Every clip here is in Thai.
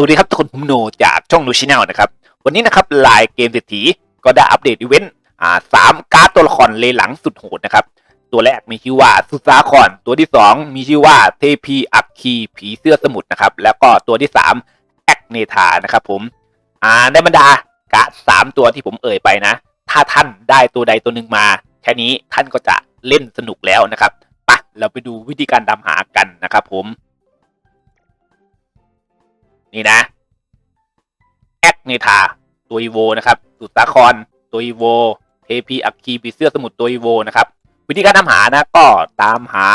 วัสดีครับทุกคนผมโนจากช่องนูชิแนลนะครับ วันนี้นะครับลน์เกมเศรษฐีก็ได้อัปเดตอีเวนต์อ่าสามการ์ดตัวละครเลหลังสุดโหดนะครับ ตัวแรกมีชื่อว่าสุสาครตัวที่สองมีชื่อว่าเทพีอักคีผีเสื้อสมุทรนะครับ แล้วก็ตัวที่สามแอคเนธานะครับผมอ่าในบรรดาการ์ดสามตัวที่ผมเอ่ยไปนะ ถ้าท่านได้ตัวใดตัวหนึ่งมา แค่นี้ท่านก็จะเล่นสนุกแล้วนะครับไปเราไปดูวิธีการดำหากันนะครับผม นี่นะแอคเนธาตัวอีโวนะครับสุตาครตัวอีโวเทพีอัคคีปีเสื้อสมุทรตัวอีโวนะครับ วิธีการทำหานะก็ตามหา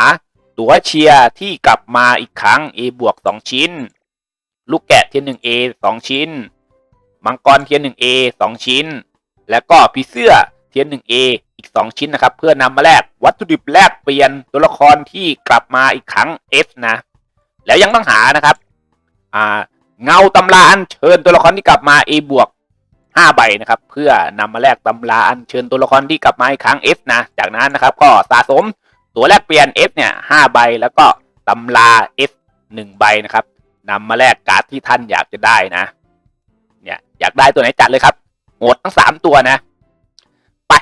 ตัวเชียร์ที่กลับมาอีกครั้ง A บวก2ชิ้น ลูกแกะเทียนหนึ่ง A 2ชิ้น มังกรเทียนหนึ่ง A 2ชิ้น แล้วก็ผีเสื้อเทียนหนึ่ง A อีก2ชิ้นนะครับ เพื่อนำมาแลกวัตถุดิบแลกเปลี่ยนตัวละครที่กลับมาอีกครั้ง F นะ แล้วยังต้องหานะครับ อ่า เงาตำราอันเชิญตัวละครที่กลับมา A บวก5ใบนะครับ เพื่อนำมาแลกตำราอันเชิญตัวละครที่กลับมาอีกครั้ง F นะ จากนั้นนะครับก็สะสมตัวแลกเปลี่ยน F เนี่ย5ใบแล้วก็ตำรา F 1ใบนะครับนำมาแลกการ์ดที่ท่านอยากจะได้นะ เนี่ยอยากได้ตัวไหนจัดเลยครับโหดทั้งสามตัวนะ ไป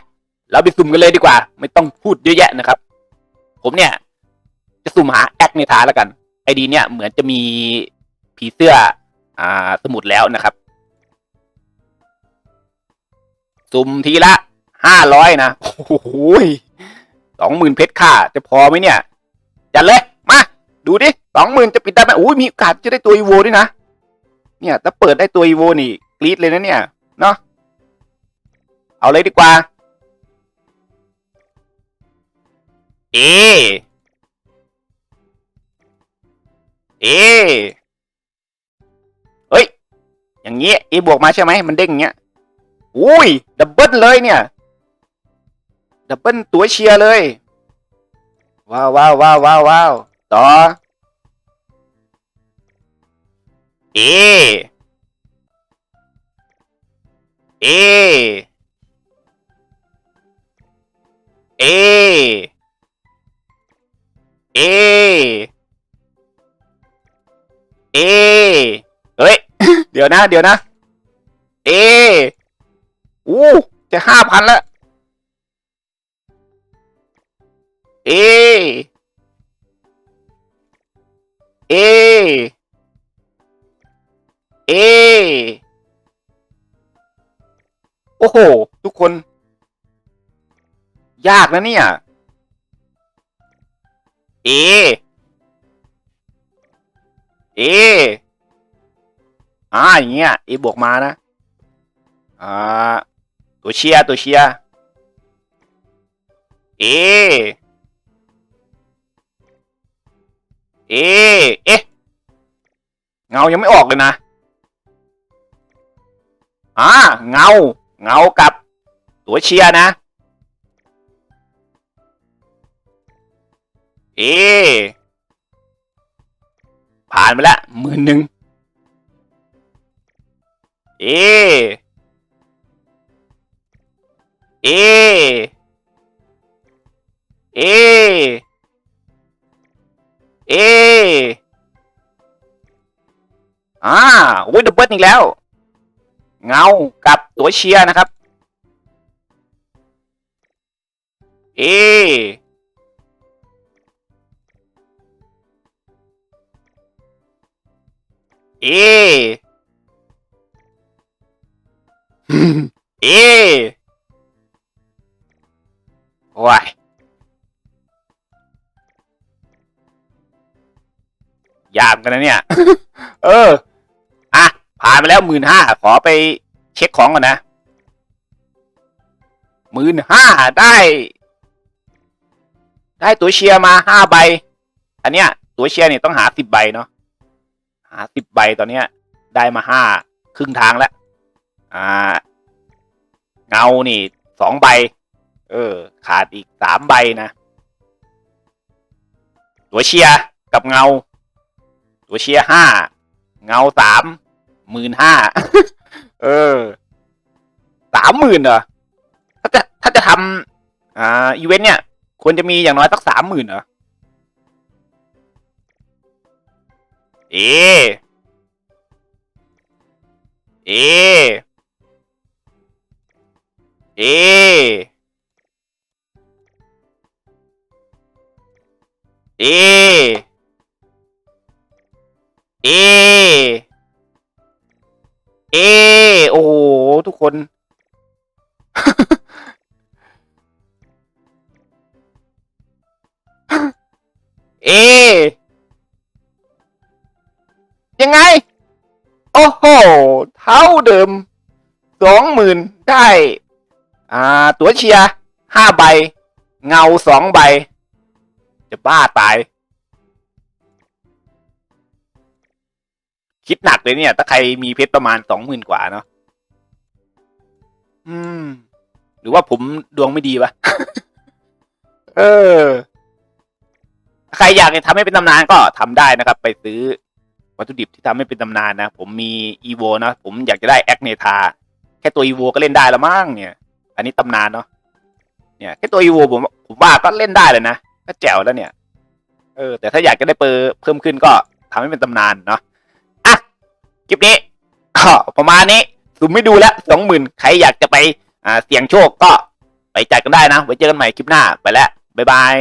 เราไปสุ่มกันเลยดีกว่า ไม่ต้องพูดเยอะแยะนะครับ ผมเนี่ย จะสุ่มหาแอคเนทาแล้วกัน ไอดีเนี่ยเหมือนจะมีผีเสื้อ อ่าสมุดแล้วนะครับ สุ่มทีละห้าร้อยนะ โอ้โหสองหมื่นเพชรค่าจะพอไหมเนี่ยจัดเลย มา ดูดิสองหมื่นจะปิดได้ไหมโอ้ยมีโอกาสจะได้ตัวอีโวด้วยนะ เนี่ยถ้าเปิดได้ตัวอีโวนี่กรี๊ดเลยนะเนี่ย เนาะเอาเลยดีกว่า เอ เอเฮ้ย อย่างเงี้ยเอบวกมาใช่ไหมมันเด้งอย่างเงี้ยอุ้ยดับเบิลเลยเนี่ยดับเบิลตัวเชียร์เลย ว้าวว้าวว้าวว้าวว้าวต่อเอเอเอเอเอ เดี๋ยวนะ เดี๋ยวนะ เออู้จะห้าพันละ เอ เอ เอ โอ้โห ทุกคน ยากนะเนี่ย เอ เอ อ่าอย่างเงี้ยเอบวกมานะ อ่า ตัวเชียตัวเชียเอ เอ เอ๊ะ เงายังไม่ออกเลยนะ อ่า เงา เงากับ ตัวเชียนะ เอ ผ่านไปแล้วหมื่นหนึ่ง เอ เอ เอ เอ อ่าโอ้ยดับเบิลอีกแล้ว เงา กับตัวเชียร์นะครับ เอ เอ เอโอ้ยยากกันนะเนี่ย เออ อะ ผ่านไปแล้วหมื่นห้า ขอไปเช็คของก่อนนะหมื่นห้าได้ ได้ตัวเชียร์มาห้าใบ อันเนี้ย ตัวเชียร์เนี่ยต้องหาสิบใบเนาะ หาสิบใบตอนเนี้ย ได้มาห้าครึ่งทางแล้ว อ่า เงานี่สองใบ เออ ขาดอีกสามใบนะ ตัวเชียกับเงา ตัวเชียห้าเงาสามหมื่นห้าเออสามหมื่นเหรอถ้าจะถ้าจะทำอ่าอีเวนต์เนี่ย ควรจะมีอย่างน้อยสักสามหมื่นเหรอเอ เอ เอเอเอเอโอ้โห ทุกคน เอ ยังไง โอ้โห เท่าเดิม สองหมื่นได้ อ่า ตัวเชียร์ห้าใบ เงาสองใบ จะบ้าตาย คิดหนักเลยเนี่ย ถ้าใครมีเพชรประมาณสองหมื่นกว่าเนาะอืม หรือว่าผมดวงไม่ดีวะ เออ ใครอยากจะทำให้เป็นตำนานก็ทำได้นะครับ ไปซื้อวัตถุดิบที่ทำให้เป็นตำนานนะ ผมมีอีโวนะ ผมอยากจะได้แอคเนทา แค่ตัวอีโวก็เล่นได้ล้วมั้งเนี่ย อันนี้ตำนานเนาะเนี่ยแค่ตัวอีโวผมผมว่าก็เล่นได้เลยนะก็แจ๋วแล้วเนี่ย เออ แต่ถ้าอยากจะได้เปอร์เพิ่มขึ้นก็ทำให้เป็นตำนานเนาะอะคลิปนี้ก็ประมาณนี้สุ่มไม่ดูแล้วสองหมื่นใครอยากจะไปอ่าเสี่ยงโชคก็ไปจัดกันได้นะไว้เจอกันใหม่คลิปหน้าไปแล้วบ๊ายบาย